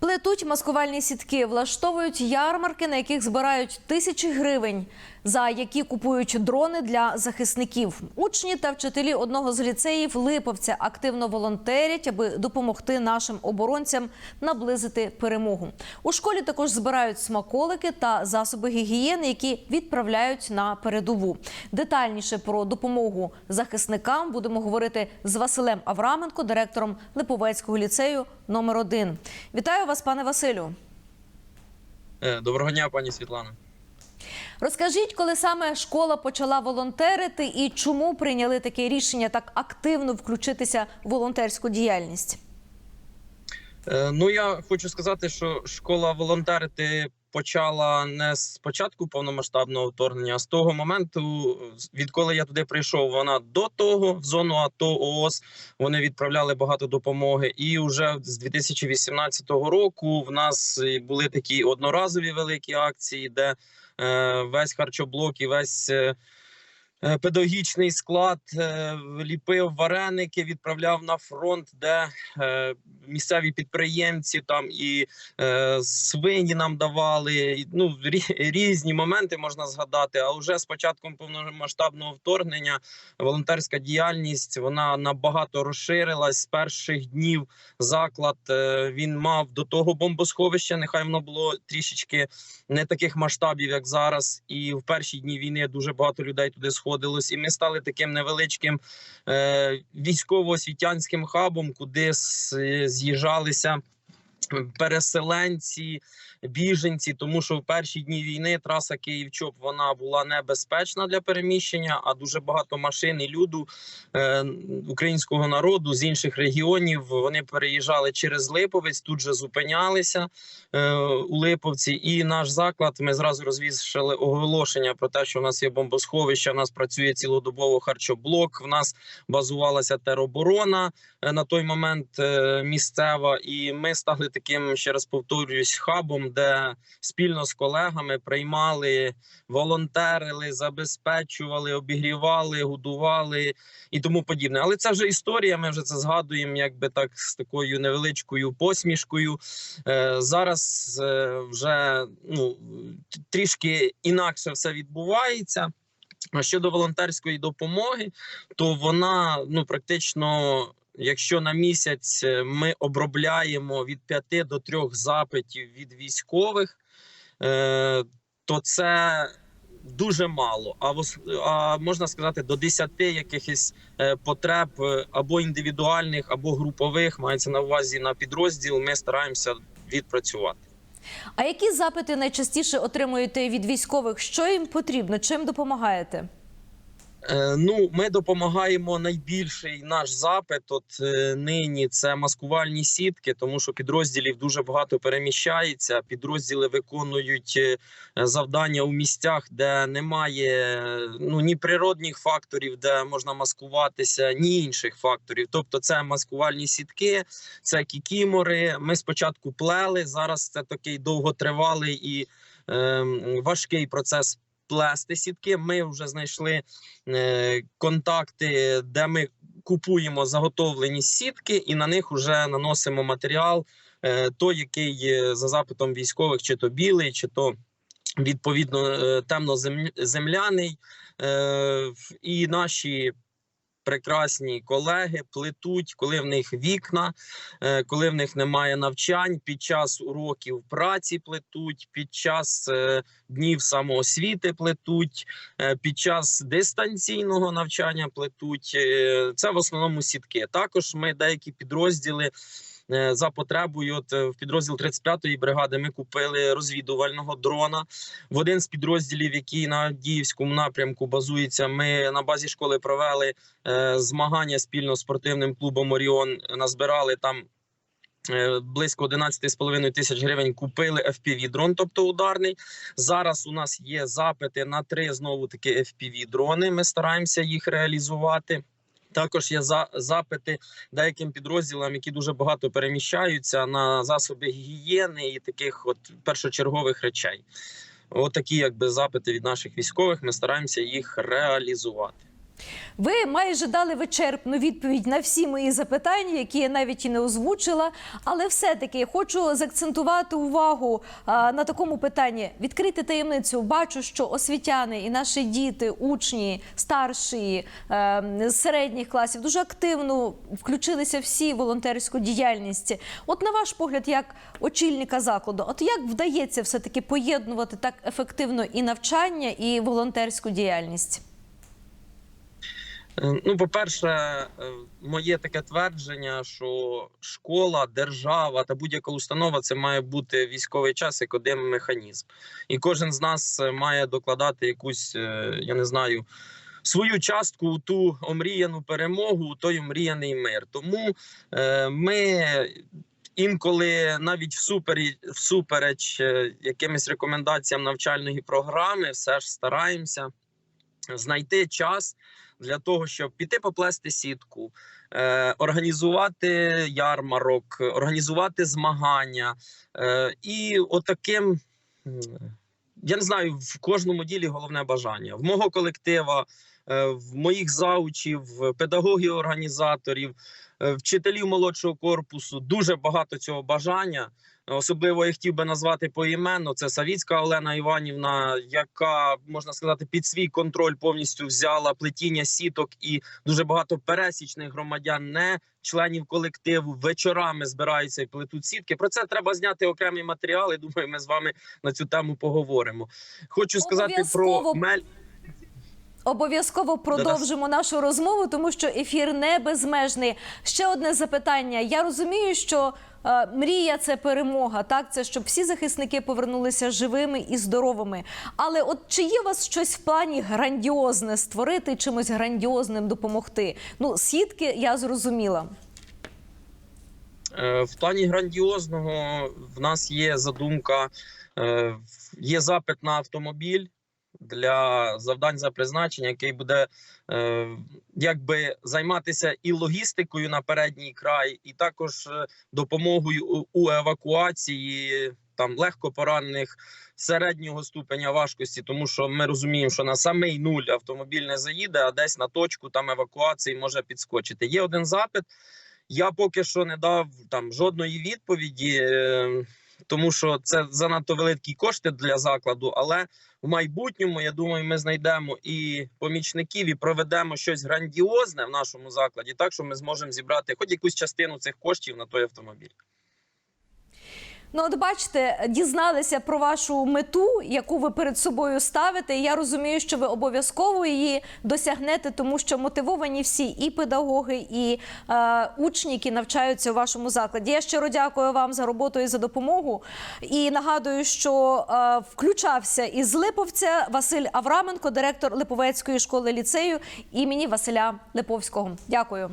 Плетуть маскувальні сітки, влаштовують ярмарки, на яких збирають тисячі гривень, за які купують дрони для захисників. Учні та вчителі одного з ліцеїв Липовця активно волонтерять, аби допомогти нашим оборонцям наблизити перемогу. У школі також збирають смаколики та засоби гігієни, які відправляють на передову. Детальніше про допомогу захисникам будемо говорити з Василем Авраменко, директором Липовецького ліцею номер 1 Вітаю вас, пане Василю. Е, Доброго дня, пані Світлана. Розкажіть, коли саме школа почала волонтерити і чому прийняли таке рішення так активно включитися в волонтерську діяльність? Е, Ну я хочу сказати, що школа волонтерити почала не з початку повномасштабного вторгнення, а з того моменту, відколи я туди прийшов. Вона до того в зону АТО ООС вони відправляли багато допомоги. І вже з 2018 року в нас були такі одноразові великі акції, де е, весь харчоблок і весь. е, Педагогічний склад е, ліпив вареники, відправляв на фронт, де е, місцеві підприємці там і е, свині нам давали. Ну рі- різні моменти можна згадати. А вже з початком повномасштабного вторгнення волонтерська діяльність вона набагато розширилась з перших днів. Заклад е, він мав до того бомбосховище. Нехай воно було трішечки не таких масштабів, як зараз. І в перші дні війни дуже багато людей туди сходилось. І ми стали таким невеличким е, військово-освітянським хабом, куди з'їжджалися переселенці, біженці, тому що в перші дні війни траса Київ-Чоп вона була небезпечна для переміщення, а дуже багато машин і люду е, українського народу з інших регіонів вони переїжджали через Липовець, тут же зупинялися е, у Липовці. І наш заклад ми зразу розвішали оголошення про те, що в нас є бомбосховище, в нас працює цілодобово харчоблок. В нас базувалася тероборона е, на той момент е, місцева, і ми стали таким, ще раз повторююсь, хабом, де спільно з колегами приймали, волонтерили, забезпечували, обігрівали, годували і тому подібне. Але це вже історія. Ми вже це згадуємо, якби так з такою невеличкою посмішкою. Е, зараз е, вже ну трішки інакше все відбувається. А щодо волонтерської допомоги, то вона ну практично, якщо на місяць е, ми обробляємо від 5 до 3 запитів від військових, е, то це дуже мало. А, а можна сказати, до 10 якихось е, потреб або індивідуальних, або групових мається на увазі на підрозділ. Ми стараємося відпрацювати. А які запити найчастіше отримуєте від військових? Що їм потрібно? Чим допомагаєте? Е, Ну, ми допомагаємо найбільший наш запит. От е, нині це маскувальні сітки, тому що підрозділів дуже багато переміщається. Підрозділи виконують е, завдання у місцях, де немає ну ні природних факторів, де можна маскуватися, ні інших факторів. Тобто, це маскувальні сітки, це кікімори. Ми спочатку плели. Зараз це такий довготривалий і ем, важкий процес плести сітки. Ми вже знайшли е, контакти, де ми купуємо заготовлені сітки, і на них вже наносимо матеріал, е, той, який за запитом військових, чи то білий, чи то відповідно е, темноземляний. І наші прекрасні колеги плетуть, коли в них вікна, е, коли в них немає навчань, під час уроків праці плетуть, під час е, днів самоосвіти плетуть, е, під час дистанційного навчання плетуть. Це в основному сітки. Також ми деякі підрозділи. Е, За потребою, от е, в підрозділ 35-ї бригади ми купили розвідувального дрона. В один з підрозділів, який на Діївському напрямку базується, ми на базі школи провели е, змагання спільно з спортивним клубом Оріон. Назбирали там близько 11,5 тисяч гривень. Купили fpv дрон, тобто ударний. Зараз у нас є запити на три знову таки fpv дрони. Ми стараємося їх реалізувати. Також є за запити деяким підрозділам, які дуже багато переміщаються на засоби гігієни і таких от першочергових речей. От такі, якби запити від наших військових. Ми стараємося їх реалізувати. Ви майже дали вичерпну відповідь на всі мої запитання, які я навіть і не озвучила. Але все-таки хочу заакцентувати увагу на такому питанні. Відкрити таємницю. Бачу, що освітяни і наші діти, учні, старші е, з середніх класів дуже активно включилися всі в волонтерську діяльність. От на ваш погляд, як очільника закладу, от як вдається все таки поєднувати так ефективно і навчання, і волонтерську діяльність? Е, Ну, по-перше, е, моє таке твердження, що школа, держава та будь-яка установа це має бути військовий час як один механізм. І кожен з нас е, має докладати якусь, я не знаю, свою частку у ту омріяну перемогу, у той омріяний мир. Тому е, ми. Інколи навіть всупереч, всупереч якимось рекомендаціям навчальної програми, все ж стараємося знайти час для того, щоб піти поплести сітку, е, організувати ярмарок, організувати змагання. Е, і отаким, я не знаю, в кожному ділі головне бажання. В мого колектива, в моїх заучів, педагогів, організаторів, е, вчителів молодшого корпусу дуже багато цього бажання. Особливо я хотів би назвати поіменно. Це Савіцька Олена Іванівна, яка можна сказати під свій контроль повністю взяла плетіння сіток і дуже багато пересічних громадян, не членів колективу, вечорами збираються і плетуть сітки. Про це треба зняти окремий матеріал. і Думаю, ми з вами на цю тему поговоримо. Хочу сказати про мель. Обов'язково продовжимо нашу розмову, тому що ефір не безмежний. Ще одне запитання. Я розумію, що е, мрія це перемога, так це щоб всі захисники повернулися живими і здоровими. Але от чи є у вас щось в плані грандіозне створити, чимось грандіозним допомогти? Ну, сітки я зрозуміла. Е, В плані грандіозного в нас є задумка, е, є запит на автомобіль для завдань за призначення, який буде е, якби займатися і логістикою на передній край, і також е, допомогою у- у евакуації там легко поранених середнього ступеня важкості, тому що ми розуміємо, що на самий нуль автомобіль не заїде, а десь на точку там евакуації може підскочити. Є один запит. Я поки що не дав там жодної відповіді, е, тому що це занадто великі кошти для закладу. Але в майбутньому я думаю, ми знайдемо і помічників, і проведемо щось грандіозне в нашому закладі, так що ми зможемо зібрати хоч якусь частину цих коштів на той автомобіль. Ну, от бачите, дізналися про вашу мету, яку ви перед собою ставите. І я розумію, що ви обов'язково її досягнете, тому що мотивовані всі і педагоги, і е, учні, які навчаються у вашому закладі. Я щиро дякую вам за роботу і за допомогу. І нагадую, що е, включався із Липовця Василь Авраменко, директор Липовецької школи ліцею імені Василя Липовського. Дякую.